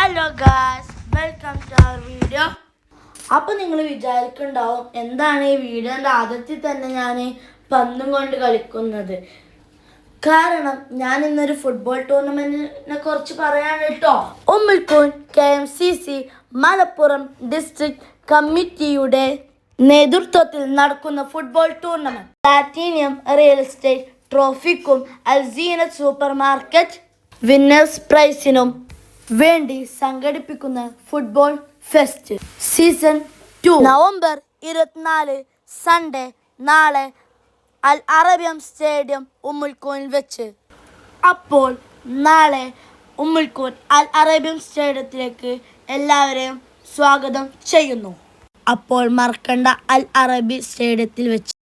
Hello guys welcome to our video അപ്പോൾ നിങ്ങൾ വിചാരിക്കുന്നുണ്ടാവും എന്താണ് ഈ വീഡിയോന്റെ ആദ്യത്തിൽ തന്നെ ഞാൻ പന്തും കൊണ്ട് കളിക്കുന്നത്. കാരണം ഞാൻ ഇന്നൊരു ഫുട്ബോൾ ടൂർണമെന്റിനെ കുറിച്ച് പറയാണ് കേട്ടോ. ഉമ്മിൽക്കൂൻ K M C C Malappuram district കമ്മിറ്റിയുടെ നേതൃത്വത്തിൽ നടക്കുന്ന football tournament platinum real estate ട്രോഫിക്കും അൽസീന super market winners പ്രൈസിനും വേണ്ടി സംഘടിപ്പിക്കുന്ന football fest season two. November ഇരുപത്തിനാല് സൺഡേ നാളെ അൽ അറബിയം സ്റ്റേഡിയം ഉമ്മുൽക്കോനിൽ വെച്ച്. അപ്പോൾ നാളെ ഉമ്മുൽക്കോൻ അൽ അറേബ്യൻ സ്റ്റേഡിയത്തിലേക്ക് എല്ലാവരെയും സ്വാഗതം ചെയ്യുന്നു. അപ്പോൾ മറക്കണ്ട അൽ അറബി സ്റ്റേഡിയത്തിൽ വെച്ച്.